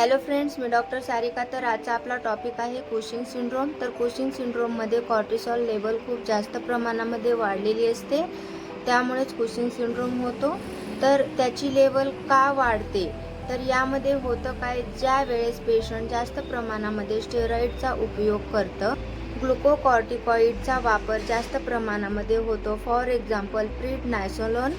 Hello friends मी doctor Sarika. तर आजचा आपला टॉपिक आहे कोशिंग सिंड्रोम तर कोशिंग सिंड्रोममध्ये कॉर्टिसॉल लेवल खूप जास्त प्रमाणामध्ये वाढलेली असते. त्यामुळेच कुशिंग सिंड्रोम होतो. तर त्याची लेवल का वाढते? तर यामध्ये होतं काय? ज्या वेळेस पेशंट जास्त प्रमाणामध्ये स्टेरॉईडचा उपयोग करतं ग्लुकोकॉर्टिकॉइडचा वापर जास्त प्रमाणामध्ये होतो. फॉर एक्झाम्पल प्रीट नायसोलॉन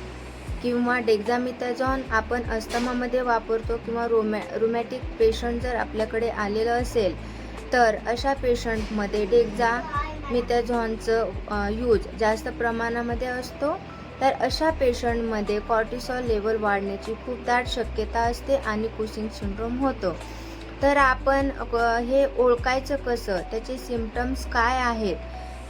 किंवा डेक्झामिथाझॉन आपण अस्थमामध्ये वापरतो किंवा रोमॅ रोमॅटिक पेशंट जर आपल्याकडे आलेलं असेल तर अशा पेशंटमध्ये डेक्झा मिथॅझॉनचं यूज जास्त प्रमाणामध्ये असतो. तर अशा पेशंटमध्ये कॉर्टिसॉल लेवल वाढण्याची खूप दाट शक्यता असते आणि कुसिंग सिंड्रोम होतो. तर आपण हे ओळखायचं कसं? त्याचे सिमटम्स काय आहेत?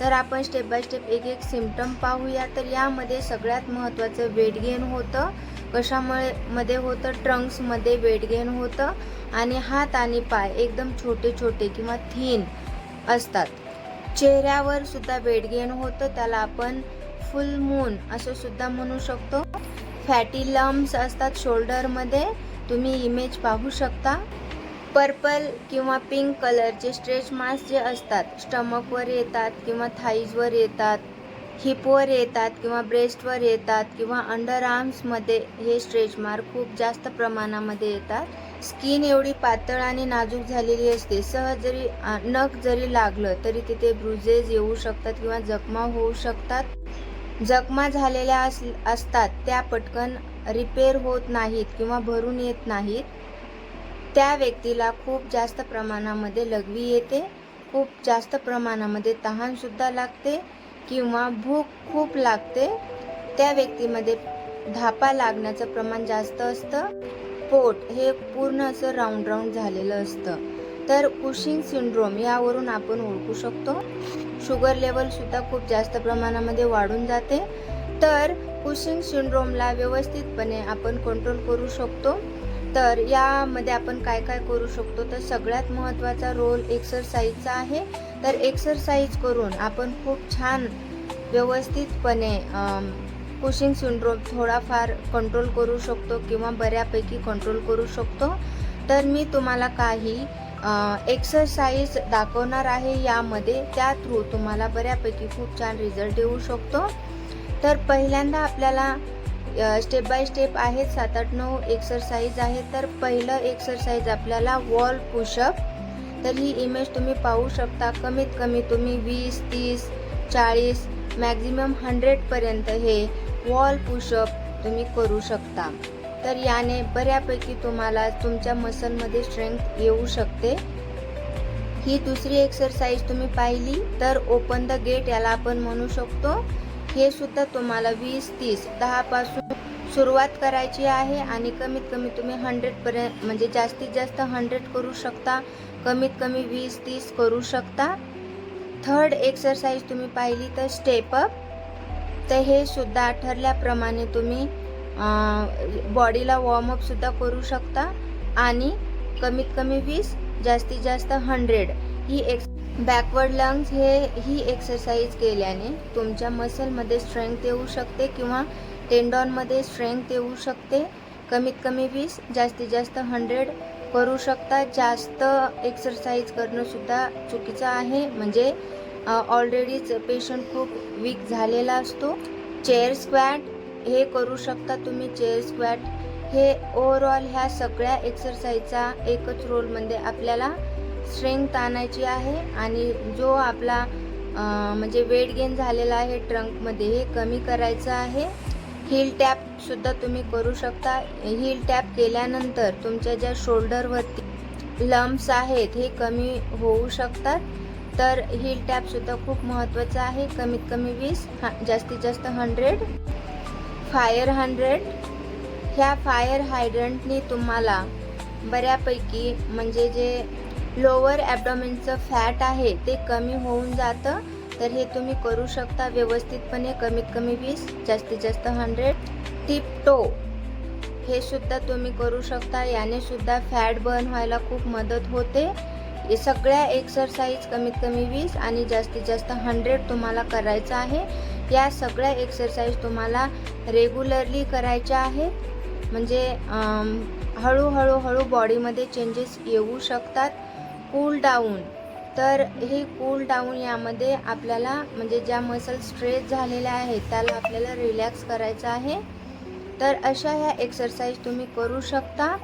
तर आपण स्टेप बाय स्टेप एक एक सिमटम पाहूया. तर यामध्ये सगळ्यात महत्त्वाचं वेट गेन होतं. कशामुळे मध्ये होतं? ट्रंक्समध्ये वेट गेन होतं. आणि हात आणि पाय एकदम छोटे छोटे किंवा थीन असतात. चेहऱ्यावर सुद्धा वेट गेन होतं. त्याला आपण फुल मून असं सुद्धा म्हणू शकतो. फॅटी लम्स असतात शोल्डरमध्ये तुम्ही इमेज पाहू शकता. पर्पल किंवा पिंक कलरचे स्ट्रेच मार्क्स जे असतात स्टमकवर येतात किंवा थाईजवर येतात हिपवर येतात किंवा ब्रेस्टवर येतात किंवा अंडर आर्म्समध्ये हे स्ट्रेच मार्क खूप जास्त प्रमाणामध्ये येतात. स्किन एवढी पातळ आणि नाजूक झालेली असते सहज जरी नख जरी लागलं तरी तिथे ब्रुजेस येऊ शकतात किंवा जखमा होऊ शकतात. जखमा झालेल्या अस असतात त्या पटकन रिपेअर होत नाहीत किंवा भरून येत नाहीत. त्या व्यक्तीला खूप जास्त प्रमाणामध्ये लघवी येते खूप जास्त प्रमाणामध्ये तहानसुद्धा लागते किंवा भूक खूप लागते. त्या व्यक्तीमध्ये धापा लागण्याचं प्रमाण जास्त असतं. पोट हे पूर्ण असं राऊंड राऊंड झालेलं असतं. तर कुशिंग सिंड्रोम यावरून आपण ओळखू शकतो. शुगर लेवलसुद्धा खूप जास्त प्रमाणामध्ये वाढून जाते. तर कुशिंग सिंड्रोमला व्यवस्थितपणे आपण कंट्रोल करू शकतो. तर यामध्ये आपण काय काय करू शकतो? तर सगळ्यात महत्त्वाचा रोल एक्सरसाइजचा आहे. तर एक्सरसाइज करून आपण खूप छान व्यवस्थितपणे कुशिंग सिंड्रोम थोडाफार कंट्रोल करू शकतो किंवा बऱ्यापैकी कंट्रोल करू शकतो. तर मी तुम्हाला काही एक्सरसाइज दाखवणार आहे यामध्ये. त्या थ्रू तुम्हाला बऱ्यापैकी खूप छान रिझल्ट येऊ शकतो. तर पहिल्यांदा आपल्याला स्टेप बाय स्टेप आहेत. सात आठ नऊ एक्सरसाइज आहेत. तर पहिलं एक्सरसाइज आपल्याला वॉल पुशअप तर ही इमेज तुम्ही पाहू शकता. कमीत कमी तुम्ही वीस तीस चाळीस मॅक्झिमम हंड्रेडपर्यंत हे वॉल पुशअप तुम्ही करू शकता. तर याने बऱ्यापैकी तुम्हाला तुमच्या मसलमध्ये स्ट्रेंथ येऊ शकते. ही दुसरी एक्सरसाइज तुम्ही पाहिली. तर ओपन द गेट याला आपण म्हणू शकतो. हे सुद्धा तुम्हाला वीस तीस दहापासून सुरुवात करायची आहे आणि कमीत कमी तुम्ही हंड्रेडपर्यंत म्हणजे जास्तीत जास्त हंड्रेड करू शकता. कमीत कमी वीस तीस करू शकता. थर्ड एक्सरसाइज तुम्ही पाहिली तर स्टेप अप तर हे सुद्धा ठरल्याप्रमाणे तुम्ही बॉडीला वॉर्मअपसुद्धा करू शकता. आणि कमीत कमी वीस जास्तीत जास्त हंड्रेड ही एक्स बॅकवर्ड लंग्स हे ही एक्सरसाइज केल्याने तुमच्या मसलमध्ये स्ट्रेंथ येऊ शकते किंवा टेंडॉनमध्ये स्ट्रेंथ येऊ शकते. कमीत कमी वीस जास्तीत जास्त हंड्रेड करू शकता. जास्त एक्सरसाइज करणंसुद्धा चुकीचं आहे. म्हणजे ऑलरेडीच पेशंट खूप वीक झालेला असतो. चेअर स्क्वॅट हे करू शकता तुम्ही. चेअर स्क्वॅट हे ओव्हरऑल ह्या सगळ्या एक्सरसाइजचा एकच रोलमध्ये म्हणजे आपल्याला स्ट्रेंथ आणायची आहे आणि जो आपला म्हणजे वेट गेन झालेला आहे ट्रंकमध्ये हे कमी करायचं आहे. हिल टॅपसुद्धा तुम्ही करू शकता. हिल टॅप केल्यानंतर तुमच्या ज्या शोल्डरवरती लम्स आहेत हे कमी होऊ शकतात. तर हिल टॅपसुद्धा खूप महत्त्वाचं आहे. कमीत कमी वीस हा जास्तीत जास्त हंड्रेड फायर हंड्रेड ह्या फायर हायड्रंटनी तुम्हाला बऱ्यापैकी म्हणजे जे लोअर ॲबडॉमिनचं फॅट आहे ते कमी होऊन जातं. तर हे तुम्ही करू शकता व्यवस्थितपणे कमीत कमी वीस जास्तीत जास्त हंड्रेड टिप टो हे सुद्धा तुम्ही करू शकता याने सुद्धा फॅट बर्न व्हायला खूप मदत होते. हे सगळ्या एक्सरसाइज कमीत कमी वीस आणि जास्तीत जास्त हंड्रेड तुम्हाला करायचं आहे. या सगळ्या एक्सरसाइज तुम्हाला रेग्युलरली करायच्या आहेत म्हणजे हळूहळूहळू हळूहळू हळू बॉडीमध्ये चेंजेस येऊ शकतात. कूल डाऊन तर हे कूल डाऊन यामध्ये आपल्याला म्हणजे ज्या मसल स्ट्रेच झालेल्या आहेत त्याला आपल्याला रिलॅक्स करायचं आहे. तर अशा ह्या एक्सरसाइज तुम्ही करू शकता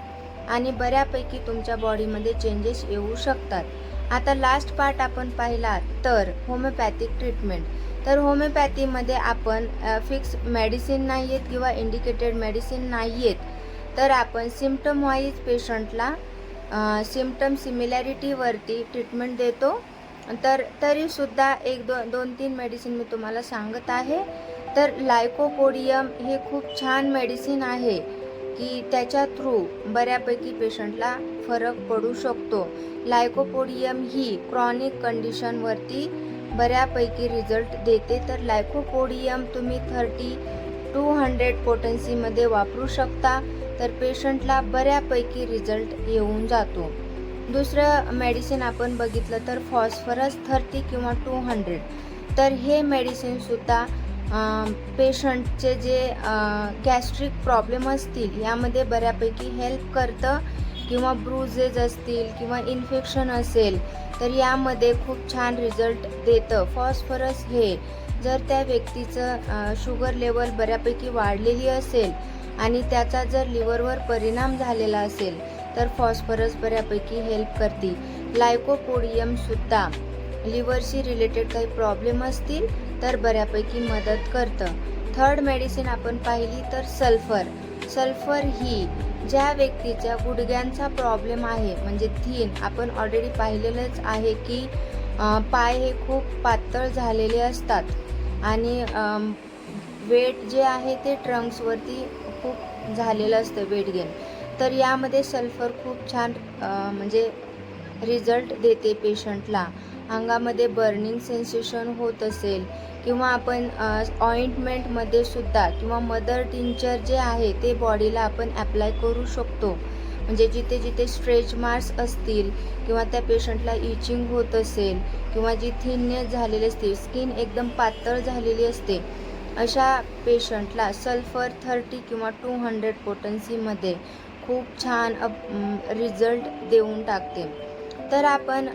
आणि बऱ्यापैकी तुमच्या बॉडीमध्ये चेंजेस येऊ शकतात. आता लास्ट पार्ट आपण पाहिला तर होमिओपॅथिक ट्रीटमेंट तर होमिओपॅथीमध्ये आपण फिक्स मेडिसिन नाही आहेत किंवा इंडिकेटेड मेडिसिन नाही आहेत तर आपण सिम्पटम वाईज पेशंटला सिम्पटम सिमिलॅरिटीवरती ट्रीटमेंट देतो. तर तरीसुद्धा एक दो दोन तीन मेडिसिन मी तुम्हाला सांगत आहे. तर लायकोपोडियम हे खूप छान मेडिसिन आहे की त्याच्या थ्रू बऱ्यापैकी पेशंटला फरक पडू शकतो. लायकोपोडियम ही क्रॉनिक कंडिशनवरती बऱ्यापैकी रिझल्ट देते. तर लायकोपोडियम तुम्ही थर्टी टू हंड्रेड पोटन्सीमध्ये वापरू शकता. तर पेशंटला बऱ्यापैकी रिझल्ट येऊन जातो. दुसरं मेडिसिन आपण बघितलं तर फॉस्फरस थर्टी किंवा टू हंड्रेड तर हे मेडिसिनसुद्धा पेशंटचे जे गॅस्ट्रिक प्रॉब्लेम असतील यामध्ये बऱ्यापैकी हेल्प करतं. किंवा ब्रुजेस असतील किंवा इन्फेक्शन असेल तर यामध्ये खूप छान रिझल्ट देतं. फॉस्फरस हे जर त्या व्यक्तीचं शुगर लेवल बऱ्यापैकी वाढलेली असेल आणि त्याचा जर लिव्हरवर परिणाम झालेला असेल तर फॉस्फरस बऱ्यापैकी हेल्प करते लायकोपोडियमसुद्धा लिव्हरशी रिलेटेड काही प्रॉब्लेम असतील तर बऱ्यापैकी मदत करतं. थर्ड मेडिसिन आपण पाहिली तर सल्फर सल्फर ही ज्या व्यक्तीच्या गुडघ्यांचा प्रॉब्लेम आहे म्हणजे थीन आपण ऑलरेडी पाहिलेलंच आहे की पाय हे खूप पातळ झालेले असतात. आणि वेट जे आहे ते ट्रंक्सवरती खूप झालेलं असतं वेट गेन. तर यामध्ये सल्फर खूप छान म्हणजे रिझल्ट देते पेशंटला. अंगामध्ये बर्निंग सेन्सेशन होत असेल किंवा आपण ऑइंटमेंटमध्ये सुद्धा किंवा मदर टिंचर जे आहे ते बॉडीला आपण ॲप्लाय करू शकतो. म्हणजे जिथे जिथे स्ट्रेच मार्क्स असतील किंवा त्या पेशंटला इचिंग होत असेल किंवा जी थिननेस झालेली असते स्किन एकदम पातळ झालेली असते अशा पेशंटला सल्फर थर्टी किंवा टू हंड्रेड पोटन्सीमध्ये खूप छान अप रिझल्ट देऊन टाकते. तर आपण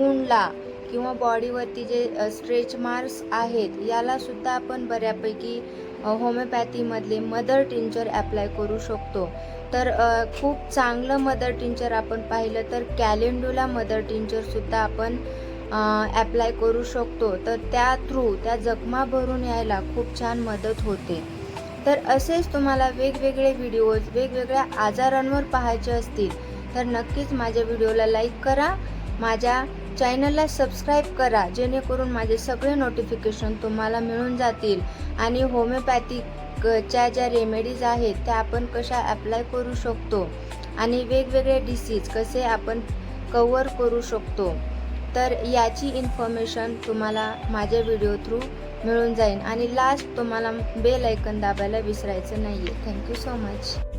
ऊनला किंवा बॉडीवरती जे स्ट्रेच मार्क्स आहेत यालासुद्धा आपण बऱ्यापैकी होमिओपॅथीमधले मदर टिंचर ॲप्लाय करू शकतो. तर खूप चांगलं मदर टिंचर आपण पाहिलं तर कॅलेंडूला मदर टिंचरसुद्धा आपण ॲप्लाय करू शकतो. तर त्या थ्रू त्या जखमा भरून यायला खूप छान मदत होते. तर असेच तुम्हाला वेगवेगळे व्हिडिओज वेगवेगळ्या आजारांवर पाहायचे असतील तर नक्कीच माझ्या व्हिडिओला लाईक करा. माझ्या चॅनलला सबस्क्राईब करा जेणेकरून माझे सगळे नोटिफिकेशन तुम्हाला मिळून जातील. आणि होमिओपॅथिकच्या ज्या रेमेडीज आहेत त्या आपण कशा ॲप्लाय करू शकतो? आणि वेगवेगळे डिसीज कसे आपण कवर करू शकतो? तर याची इन्फॉर्मेशन तुम्हाला माझ्या व्हिडिओ थ्रू मिळून जाईल. आणि लास्ट तुम्हाला बेल ऐकन दाबायला विसरायचं नाही आहे थँक्यू सो मच